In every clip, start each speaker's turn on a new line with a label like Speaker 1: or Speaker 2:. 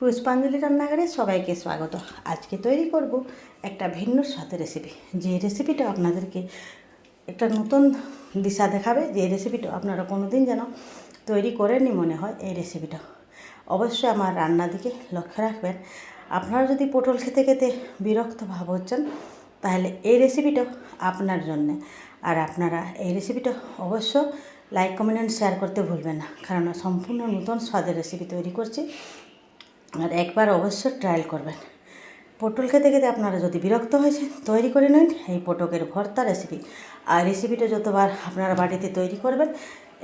Speaker 1: পুষ্পাঞ্জলি রান্নাঘরে সবাইকে স্বাগত। আজকে তৈরি করব একটা ভিন্ন স্বাদের রেসিপি যে রেসিপিটা আপনাদেরকে একটা নতুন দিশা দেখাবে, যে রেসিপিটা আপনারা কোনো দিন যেন তৈরি করেননি মনে হয়, এই রেসিপিটা অবশ্যই আমার রান্নার দিকে লক্ষ্য রাখবেন। আপনারা যদি পটল খেতে খেতে বিরক্ত ভাব হচ্ছেন, তাহলে এই রেসিপিটা আপনার জন্যে। আর আপনারা এই রেসিপিটা অবশ্য লাইক কমেন্ট শেয়ার করতে ভুলবেন না, কারণ সম্পূর্ণ নতুন স্বাদের রেসিপি তৈরি করছি। আর একবার অবশ্য ট্রায়াল করবেন। পটল খেতে খেতে আপনারা যদি বিরক্ত হয়েছেন, তৈরি করে নিন এই পটকের ভর্তা রেসিপি আর রেসিপিটা যতবার আপনারা বাড়িতে তৈরি করবেন,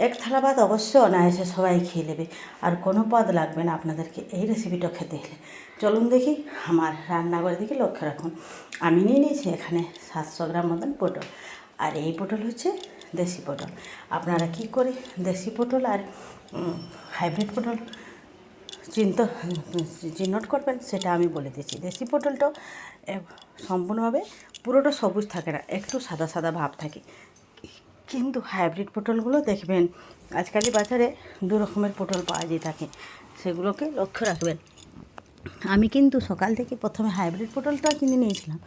Speaker 1: এক থালা ভাত অবশ্যই অনায়াসে সবাই খেয়ে নেবে। আর কোনো পদ লাগবে না আপনাদেরকে এই রেসিপিটা খেতে হলে। চলুন দেখি আমার রান্নাঘরের দিকে লক্ষ্য রাখুন। আমি নিয়ে নিয়েছি এখানে সাতশো গ্রাম মতন পটল। আর এই পটল হচ্ছে দেশি পটল। আপনারা কি করে দেশি পটল আর হাইব্রিড পটল চিন্ত চিহ্নট করবেন, সেটা আমি বলে দিচ্ছি। দেশি পটলটা সম্পূর্ণভাবে পুরোটা সবুজ থাকে না, একটু সাদা সাদা ভাব থাকে। কিন্তু হাইব্রিড পটলগুলো দেখবেন আজকাল বাজারে দু রকমের পটল পাওয়া যেয়ে থাকে। সেগুলোকে লক্ষ্য রাখবেন। আমি কিন্তু সকাল থেকে প্রথমে হাইব্রিড পটলটা কিনে নিয়েছিলাম।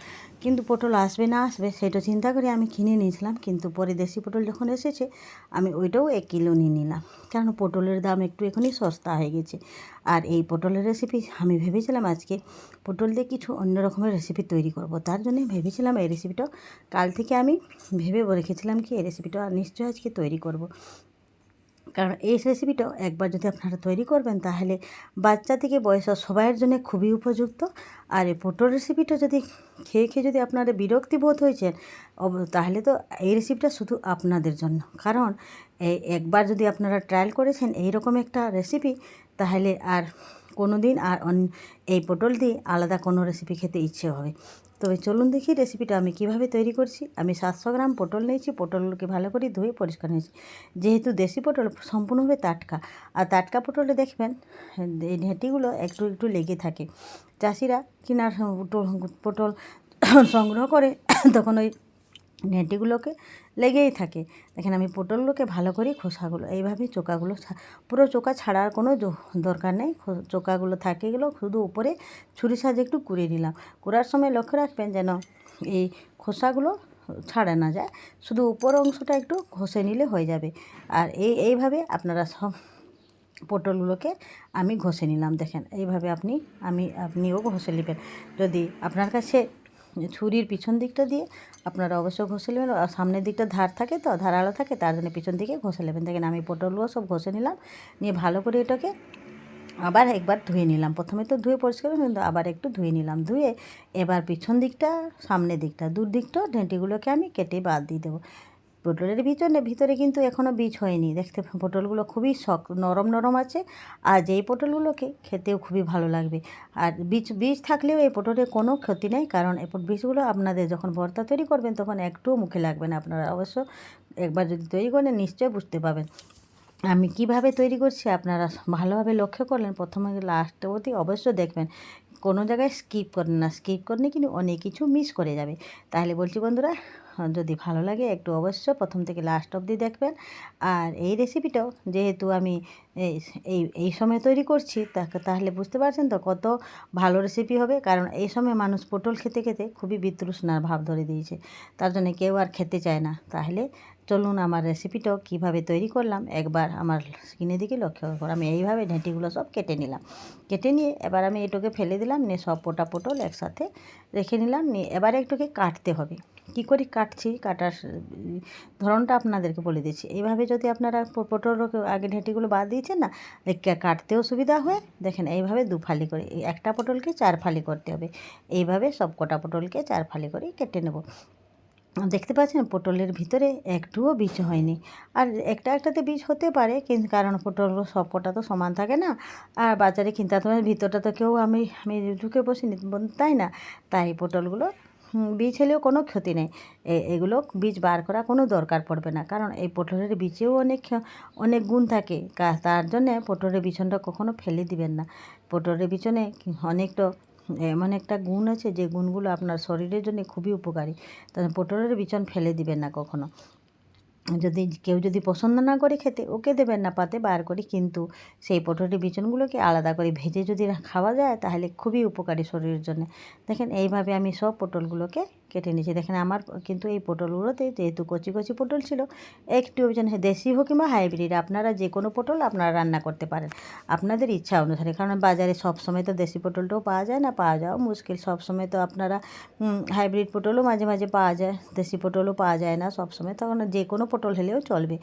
Speaker 1: কিন্তু পটল আসবে না আসবে সেটা চিন্তা করে আমি কিনে নিয়েছিলাম, কিন্তু পরে দেশি পটল যখন এসেছে, আমি ওইটাও এক কিলো নিয়ে নিলাম। কারণ পটলের দাম একটু এখনই সস্তা হয়ে গেছে। আর এই পটলের রেসিপি আমি ভেবেছিলাম আজকে পটল দিয়ে কিছু অন্য রকমের রেসিপি তৈরি করব। তার জন্য ভেবেছিলাম এই রেসিপিটা কাল থেকে আমি ভেবে রেখেছিলাম কি এই রেসিপিটা নিশ্চয়ই আজকে তৈরি করব। কারণ এই রেসিপিটাও একবার যদি আপনারা তৈরি করবেন, তাহলে বাচ্চা থেকে বয়স সবাইয়ের জন্য খুবই উপযুক্ত। আর এই পটল রেসিপিটা যদি খেয়ে খেয়ে যদি আপনারা বিরক্তি বোধ হয়েছেন তাহলে তো এই রেসিপিটা শুধু আপনাদের জন্য। কারণ এই একবার যদি আপনারা ট্রায়াল করেছেন এই রকম একটা রেসিপি তাহলে আর কোনো দিন আর এই পটল দিয়ে আলাদা কোনো রেসিপি খেতে ইচ্ছে হবে। তবে চলুন দেখি রেসিপিটা আমি কীভাবে তৈরি করছি। আমি সাতশো গ্রাম পটল নিয়েছি, পটলকে ভালো করে ধুয়ে পরিষ্কার নিয়েছি। যেহেতু দেশি পটল সম্পূর্ণভাবে টাটকা, আর টাটকা পটলে দেখবেন, এই ঢেঁটিগুলো একটু একটু লেগে থাকে। চাষিরা কিনার পটল সংগ্রহ করে, তখন ওই নেটিগুলোকে লেগেই থাকে। দেখেন আমি পটলগুলোকে ভালো করে খোসাগুলো এইভাবে চোকাগুলো পুরো চোকা ছাড়ার কোনো দরকার নেই। চোকাগুলো থাকে গেলেও শুধু উপরে ছুরি সাজে একটু কুড়িয়ে নিলাম। কুড়ার সময় লক্ষ্য রাখবেন যেন এই খোসাগুলো ছাড়া না যায়, শুধু উপর অংশটা একটু ঘষে নিলে হয়ে যাবে। আর এই, এইভাবে আপনারা সব পটলগুলোকে আমি ঘষে নিলাম। দেখেন এইভাবে আপনি, আমি, আপনিও ঘষে নেবেন। যদি আপনার কাছে ছুরির পিছন দিকটা দিয়ে আপনারা অবশ্য ঘষে নেবেন, আর সামনের দিকটা ধার থাকে তো ধারালো থাকে, তার জন্য পিছন দিকে ঘষে নেবেন। দেখেন আমি পটলগুলো সব ঘষে নিলাম, নিয়ে ভালো করে এটাকে আবার একবার ধুয়ে নিলাম। প্রথমে তো ধুয়ে পরিষ্কার করে কিন্তু আবার একটু ধুয়ে নিলাম। ধুয়ে এবার পিছন দিকটা, সামনের দিকটা দূর দিকটা ডেঁটিগুলোকে আমি কেটে বাদ দিয়ে দেবো। পটলের ভিতরে ভিতরে কিন্তু এখনও বীজ হয়নি। দেখতে পটলগুলো খুবই শক, নরম নরম আছে। আর যেই পটলগুলোকে খেতেও খুবই ভালো লাগবে। আর বীজ বীজ থাকলেও এই পটলের কোনো ক্ষতি নেই, কারণ এই বীজগুলো আপনাদের যখন ভর্তা তৈরি করবেন, তখন একটুও মুখে লাগবে না। আপনারা অবশ্য একবার যদি তৈরি করেন, নিশ্চয়ই বুঝতে পাবেন। আমি কীভাবে তৈরি করছি, আপনারা ভালোভাবে লক্ষ্য করলেন। প্রথমে লাস্ট অবধি অবশ্য দেখবেন। কোনো জায়গায় স্কিপ করেন না স্কিপ করলে কিন্তু অনেক কিছু মিস করে যাবে। তাহলে বলছি বন্ধুরা, যদি ভালো লাগে একটু অবশ্য প্রথম থেকে লাস্ট অবধি দেখবেন। আর এই রেসিপিটাও যেহেতু আমি এই এই সময় তৈরি করছি তাহলে বুঝতে পারছেন তো কত ভালো রেসিপি হবে। কারণ এই সময় মানুষ পটল খেতে খেতে খুবই বিতৃষ্ণার ভাব ধরে দিয়েছে। তার জন্য কেউ আর খেতে চায় না। তাহলে চলুন আমার রেসিপিটাও কীভাবে তৈরি করলাম? একবার আমার স্কিনের দিকে লক্ষ্য করো আমি এইভাবে ঢেঁটিগুলো সব কেটে নিলাম। কেটে নিয়ে এবার আমি এটাকে ফেলে দিলাম, নিয়ে সব পোটা পটল একসাথে রেখে নিলাম, নিয়ে এবার একটুকে কাটতে হবে। কী করে কাটছি? কাটার ধরনটা আপনাদেরকে বলে দিচ্ছি। এইভাবে যদি আপনারা পটল আগে ঢেঁটিগুলো বাদ দিয়েছেন না কাটতেও সুবিধা হয়। দেখেন এইভাবে দু ফালি করে একটা পটলকে চার ফালি করতে হবে। এইভাবে সব কটা পটলকে চার ফালি করে কেটে নেব। দেখতে পাচ্ছেন পটলের ভিতরে একটুও বীজ হয়নি। আর একটা একটাতে বীজ হতে পারে কিন্তু কারণ পটল সব কটা তো সমান থাকে না। আর বাজারে কিনতে তোমার ভিতরটা তো কেউ আমি আমি ঢুকে বসিনি তাই না? তাই পটলগুলো বীজ হলেও কোনো ক্ষতি নেই। এগুলো বীজ বার করা কোনো দরকার পড়বে না, কারণ এই পটলের বীজেও অনেক অনেক গুণ থাকে। তার জন্যে পটলের বিছনটা কখনো ফেলে দিবেন না। পটলের বিছনে অনেকটা এমন একটা গুণ আছে যে গুণগুলো আপনার শরীরের জন্য খুবই উপকারী। তাহলে পটলের বিছন ফেলে দিবেন না কখনো। যদি কেউ যদি পছন্দ না করে খেতে, ওকে দেবেন না পাতে বার করি, কিন্তু সেই পটলের বিচনগুলোকে আলাদা করে ভেজে যদি খাওয়া যায়, তাহলে খুবই উপকারী শরীরের জন্য। দেখেন, এইভাবে আমি সব পটলগুলোকে কেটে নিয়েছি। দেখেন আমার কিন্তু এই পটলগুলোতে যেহেতু কচি কচি পটল ছিল, একটু যেন দেশি হোক কিংবা হাইব্রিড, আপনারা যে কোনো পটল আপনারা রান্না করতে পারেন। আপনাদের ইচ্ছা অনুসারে, কারণ বাজারে সব সময় তো দেশি পটলটাও পাওয়া যায় না, পাওয়া যাওয়া মুশকিল। সব সময় তো আপনারা হাইব্রিড পটলও মাঝে মাঝে পাওয়া যায়, দেশি পটলও পাওয়া যায় না। সব সময় তখন যে কোনো পটল হলেও চলবে।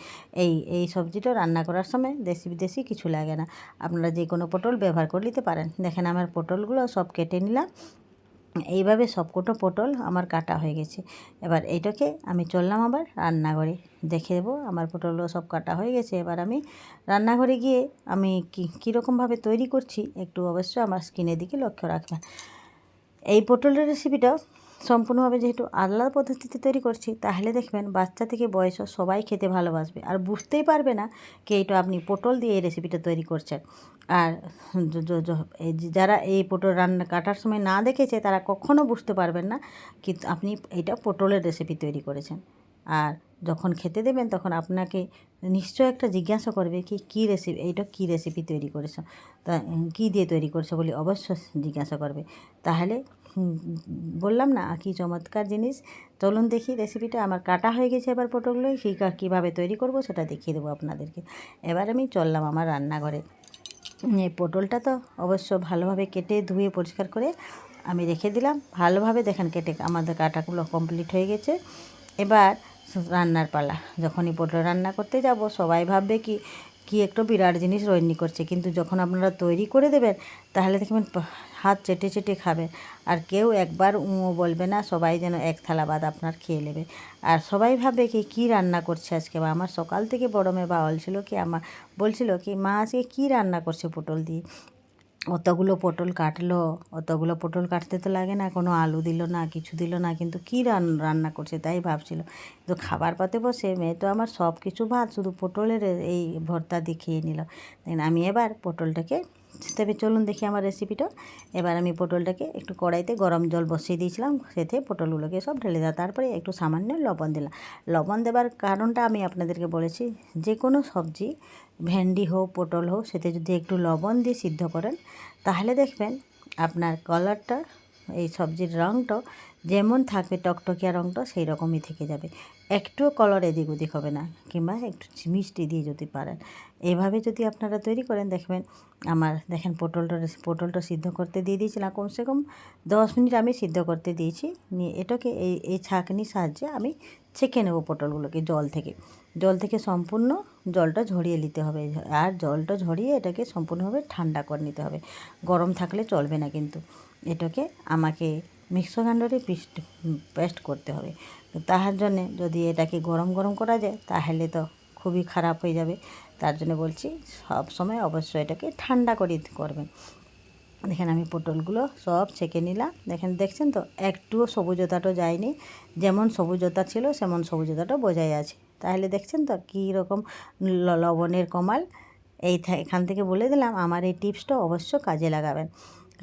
Speaker 1: এই এই সবজিটা রান্না করার সময় দেশি বিদেশি কিছু লাগে না। আপনারা যে কোনো পটল ব্যবহার করে নিতে পারেন। দেখেন আমার পটলগুলো সব কেটে নিলাম। এইভাবে সবকটো পটল আমার কাটা হয়ে গেছে। এবার এইটাকে আমি চললাম আবার রান্নাঘরে। দেখে দেবো আমার পটলও সব কাটা হয়ে গেছে। এবার আমি রান্নাঘরে গিয়ে আমি কী, কীরকমভাবে তৈরি করছি একটু অবশ্যই আমার স্কিনের দিকে লক্ষ্য রাখবেন। এই পটলের রেসিপিটা সম্পূর্ণভাবে যেহেতু আলাদা পদ্ধতিতে তৈরি করছি, তাহলে দেখবেন বাচ্চা থেকে বয়স সবাই খেতে ভালোবাসবে। আর বুঝতেই পারবে না কি এইটা আপনি পটল দিয়ে এই রেসিপিটা তৈরি করছেন। আর যারা এই পটল রান্না কাটার সময় না দেখেছে, তারা কখনও বুঝতে পারবেন না কিন্তু আপনি এটা পটলের রেসিপি তৈরি করেছেন। আর যখন খেতে দেবেন, তখন আপনাকে নিশ্চয় একটা জিজ্ঞাসা করবে কি, কী রেসিপি এইটা কী রেসিপি তৈরি করেছ? তা, কী দিয়ে তৈরি করেছ বলে অবশ্যই জিজ্ঞাসা করবে। তাহলে বললাম না, কি চমৎকার জিনিস। চলুন দেখি রেসিপিটা আমার কাটা হয়ে গেছে এবার পটলগুলো। কী কীভাবে তৈরি করব সেটা দেখিয়ে দেবো আপনাদেরকে। এবার আমি চললাম আমার রান্নাঘরে। পটলটা তো অবশ্য ভালোভাবে কেটে ধুয়ে পরিষ্কার করে আমি রেখে দিলাম। ভালোভাবে দেখেন কেটে আমাদের কাটাগুলো কমপ্লিট হয়ে গেছে। এবার রান্নার পালা। যখনই পটল রান্না করতে যাব, সবাই ভাববে কি কি একটু বিরাট জিনিস রৈনি করছে। কিন্তু যখন আপনারা তৈরি করে দেবেন, তাহলে দেখবেন হাত চেটে চেটে খাবে। আর কেউ একবার উঁ বলবে না, সবাই যেন এক থালা বাদ আপনার খেয়ে নেবে। আর সবাই ভাবে কি, কী রান্না করছে আজকে? বা আমার সকাল থেকে বড় মেয়ে বাওয়াল ছিল কি আমার বলছিল কি, মা, আজকে কী রান্না করছে পটল দিয়ে? অতগুলো পটল কাটলো। অতগুলো পটল কাটতে তো লাগে না, কোনো আলু দিল না, কিছু দিল না, কিন্তু কী রান্না করছে তাই ভাবছিল। তো খাবার পাতে বসে মেয়ে তো আমার সব কিছু ভাত, শুধু পটলের এই ভর্তা দিয়ে খেয়ে নিল। আমি এবার পটলটাকে তবে চলুন দেখি আমার রেসিপিটা এবার আমি পটলটাকে একটু কড়াইতে গরম জল বসিয়ে দিয়েছিলাম, সেতে পটলগুলোকে সব ঢেলে দেওয়া। তারপরে একটু সামান্য লবণ দিলাম। লবণ দেওয়ার কারণটা আমি আপনাদেরকে বলেছি যে কোনো সবজি, ভেন্ডি হোক, পটল হোক, সেতে যদি একটু লবণ দিয়ে সিদ্ধ করেন, তাহলে দেখবেন আপনার কালারটা এই সবজির রঙটা যেমন থাকবে, টকটকিয়া রঙটা সেই রকমই থেকে যাবে। একটুও কলার এদিক ওদিক হবে না, কিংবা একটু মিষ্টি দিয়ে যদি পারেন। এভাবে যদি আপনারা তৈরি করেন, দেখবেন আমার, দেখেন পটলটা পটলটা সিদ্ধ করতে দিয়ে দিয়েছিলাম, কমসে কম দশ মিনিট আমি সিদ্ধ করতে দিয়েছি। নিয়ে এটাকে এই এই ছাঁকনির সাহায্যে আমি ছেঁকে নেব পটলগুলোকে জল থেকে। জল থেকে সম্পূর্ণ জলটা ঝরিয়ে নিতে হবে, আর জলটা ঝরিয়ে এটাকে সম্পূর্ণভাবে ঠান্ডা করে নিতে হবে। গরম থাকলে চলবে না কিন্তু। এটাকে আমাকে মিক্সার গ্রাইন্ডারে পেস্ট পেস্ট করতে হবে। তো তাহার জন্যে যদি এটাকে গরম গরম করা যায়, তাহলে তো খুবই খারাপ হয়ে যাবে। তার জন্য বলছি, সব সময় অবশ্যই এটাকে ঠান্ডা করে করবেন। দেখেন আমি পটলগুলো সব ছেঁকে নিলাম। দেখেন, দেখছেন তো? একটুও সবুজতাটা যায়নি। যেমন সবুজতা ছিল, সেমন সবুজতাটা বোঝাই আছে। তাহলে দেখছেন তো? কী রকম লবণের কমাল। এই এখান থেকে বলে দিলাম, আমার এই টিপসটা অবশ্য কাজে লাগাবেন।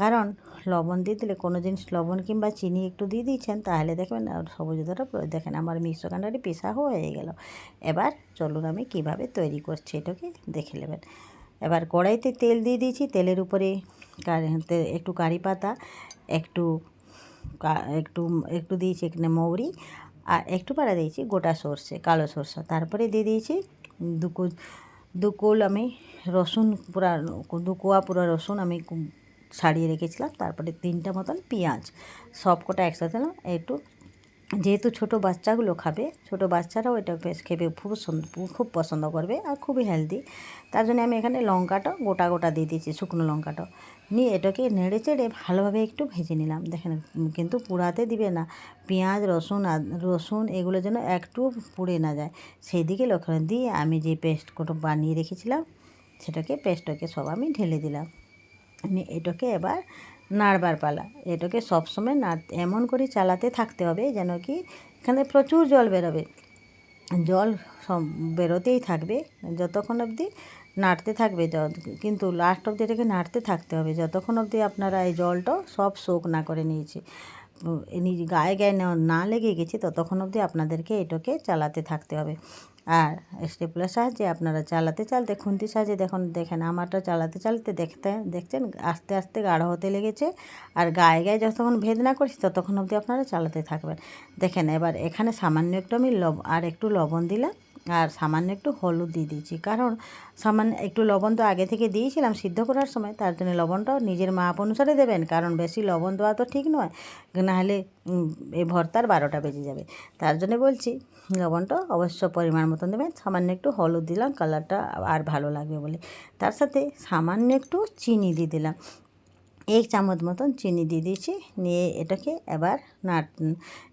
Speaker 1: কারণ লবণ দিয়ে দিলে কোনো জিনিস, লবণ কিংবা চিনি একটু দিয়ে দিয়েছেন, তাহলে দেখবেন সবুজতাটা দেখেন আমার মিশ্রকাণ্ডাটি পেশা হয়ে গেল। এবার চলুন আমি কীভাবে তৈরি করছি এটাকে দেখে নেবেন। এবার কড়াইতে তেল দিয়ে দিয়েছি, তেলের উপরে একটু কারি পাতা, একটু একটু একটু দিয়েছি এখানে মৌরি, আর একটু পাড়া দিয়েছি গোটা সর্ষে, কালো সর্ষে। তারপরে দিয়ে দিয়েছি দুকু দুকুল আমি রসুন, পুরা দু কোয়া পুরো রসুন আমি ছাড়িয়ে রেখেছিলাম, তারপরে তিনটা মতন পেঁয়াজ সব কটা একসাথে একটু যেহেতু ছোট বাচ্চাগুলো খাবে, ছোট বাচ্চারাও এটা বেশ খেবে, খুব খুব পছন্দ করবে আর খুবই হেলদি তার জন্য আমি এখানে লঙ্কাটা গোটা গোটা দিয়ে দিয়েছি, শুকনো লঙ্কাটা নিয়ে এটাকে নেড়ে চেড়ে ভালোভাবে একটু ভেজে নিলাম। দেখেন কিন্তু পুড়াতে দিবে না। পেঁয়াজ, রসুন রসুন এগুলো যেন একটু পুড়ে না যায়। সেই দিকে লক্ষ্য দিয়ে আমি যে পেস্ট বানিয়ে রেখেছিলাম, সেটাকে পেস্টটাকে সব আমি ঢেলে দিলাম। এটাকে এবার নাড়বার পালা। এটাকে সবসময় নাড় এমন করে চালাতে থাকতে হবে যেন কি এখানে প্রচুর জল বেরোবে। জল সব বেরোতেই থাকবে, যতক্ষণ অবধি নাড়তে থাকবে কিন্তু লাস্ট অবধি এটাকে নাড়তে থাকতে হবে। যতক্ষণ অবধি আপনারা এই জলটা সব শোক না করে নিয়েছে গায়ে গায়ে না লেগে গেছে, ততক্ষণ অবধি আপনাদেরকে এটাকে চালাতে থাকতে হবে। আর স্টেপলার সাহায্যে আপনারা চালাতে চালাতে, খুন্তি সাহায্যে দেখুন, দেখেন আমারটা চালাতে চালাতে দেখতে, দেখছেন, আস্তে আস্তে গাঢ় হতে লেগেছে। আর গায়ে গায়ে যতক্ষণ ভেদ না করছি, ততক্ষণ অবধি আপনারা চালাতে থাকবেন। দেখেন এবার এখানে সামান্য একটু আমি লব আর একটু লবণ দিলাম। আর সামান্য একটু হলুদ দিয়ে দিয়েছি। কারণ সামান্য একটু লবণ তো আগে থেকে দিয়েছিলাম সিদ্ধ করার সময়, তার জন্য লবণটাও নিজের মাপ অনুসারে দেবেন। কারণ বেশি লবণ দেওয়া তো ঠিক নয়, নাহলে এই ভর্তার বারোটা বেজে যাবে। তার জন্য বলছি, লবণটা অবশ্য পরিমাণ মতন দেবেন, সামান্য একটু হলুদ দিলাম, কালারটা আর ভালো লাগবে বলে। তার সাথে সামান্য একটু চিনি দিয়ে দিলাম। এক চামচ মতন চিনি দিয়ে দিয়েছি। নিয়ে এটাকে এবার নাট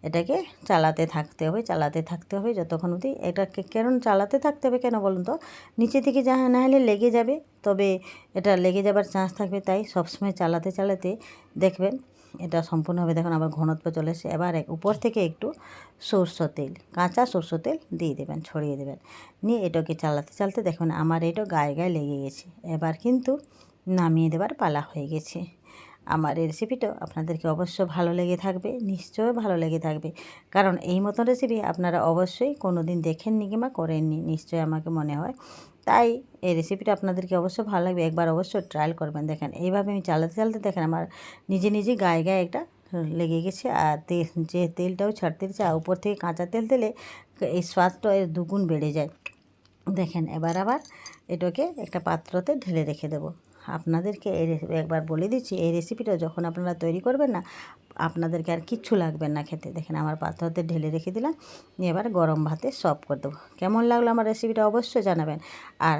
Speaker 1: এটাকে চালাতে থাকতে হবে, চালাতে থাকতে হবে যতক্ষণ অবধি। এটাকে কেন চালাতে থাকতে হবে কেন বলুন তো? নিচে থেকে যা না হলে লেগে যাবে, তবে এটা লেগে যাবার চান্স থাকবে তাই সবসময় চালাতে চালাতে দেখবেন এটা সম্পূর্ণভাবে দেখুন আবার ঘনত্ব চলে এসে এবার উপর থেকে একটু সরষের তেল, কাঁচা সরষের তেল দিয়ে দেবেন, ছড়িয়ে দেবেন। নিয়ে এটাকে চালাতে চালাতে দেখুন আমার এটা গায়ে গায়ে লেগে গেছে। এবার কিন্তু নামিয়ে দেবার পালা হয়ে গেছে। আমার এই রেসিপিটাও আপনাদেরকে অবশ্য ভালো লেগে থাকবে, নিশ্চয়ই ভালো লেগে থাকবে। কারণ এই মতন রেসিপি আপনারা অবশ্যই কোনো দিন দেখেননি কিংবা করেননি, নিশ্চয়ই আমাকে মনে হয়। তাই এই রেসিপিটা আপনাদেরকে অবশ্য ভালো লাগবে, একবার অবশ্যই ট্রায়াল করবেন। দেখেন, এইভাবে আমি চালাতে চালাতে দেখেন আমার নিজে নিজে গায়ে গায়ে একটা লেগে গেছে। আর তেল যে তেলটাও ছাড়তে দিচ্ছে, আর উপর থেকে কাঁচা তেল দিলে এই স্বাদটা এর দুগুণ বেড়ে যায়। দেখেন, এবার আবার এটাকে একটা পাত্রতে ঢেলে রেখে দেবো। আপনাদেরকে এই রেসিপি একবার বলে দিচ্ছি, এই রেসিপিটা যখন আপনারা তৈরি করবেন না, আপনাদেরকে আর কিচ্ছু লাগবে না খেতে। দেখেন আমার পাত্রতে ঢেলে রেখে দিলাম এবার গরম ভাতে সব করে দেবো। কেমন লাগল আমার রেসিপিটা অবশ্যই জানাবেন। আর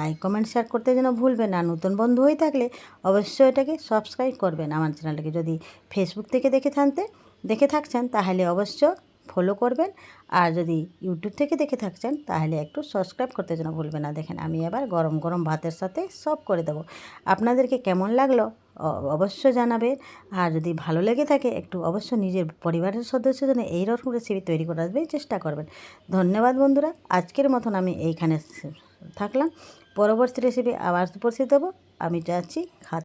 Speaker 1: লাইক, কমেন্ট, শেয়ার করতে যেন ভুলবেন না। নতুন বন্ধু হয়ে থাকলে অবশ্যই এটাকে সাবস্ক্রাইব করবেন। আমার চ্যানেলটাকে যদি ফেসবুক থেকে দেখে থাকতে দেখে থাকছেন, তাহলে অবশ্য ফলো করবেন। আর যদি ইউটিউব থেকে দেখে থাকছেন, তাহলে একটু সাবস্ক্রাইব করতে যেন ভুলবেন না। দেখেন, আমি এবার গরম গরম ভাতের সাথে সব করে দেবো। আপনাদেরকে কেমন লাগল অ- অবশ্যই জানাবেন। আর যদি ভালো লেগে থাকে, একটু অবশ্য নিজের পরিবারের সদস্যের জন্য এইরকম রেসিপি তৈরি করার চেষ্টা করবেন। ধন্যবাদ বন্ধুরা, আজকের মতন আমি এইখানে থাকলাম। পরবর্তী রেসিপি আবার উপস্থিত দেবো আমি যাচ্ছি খা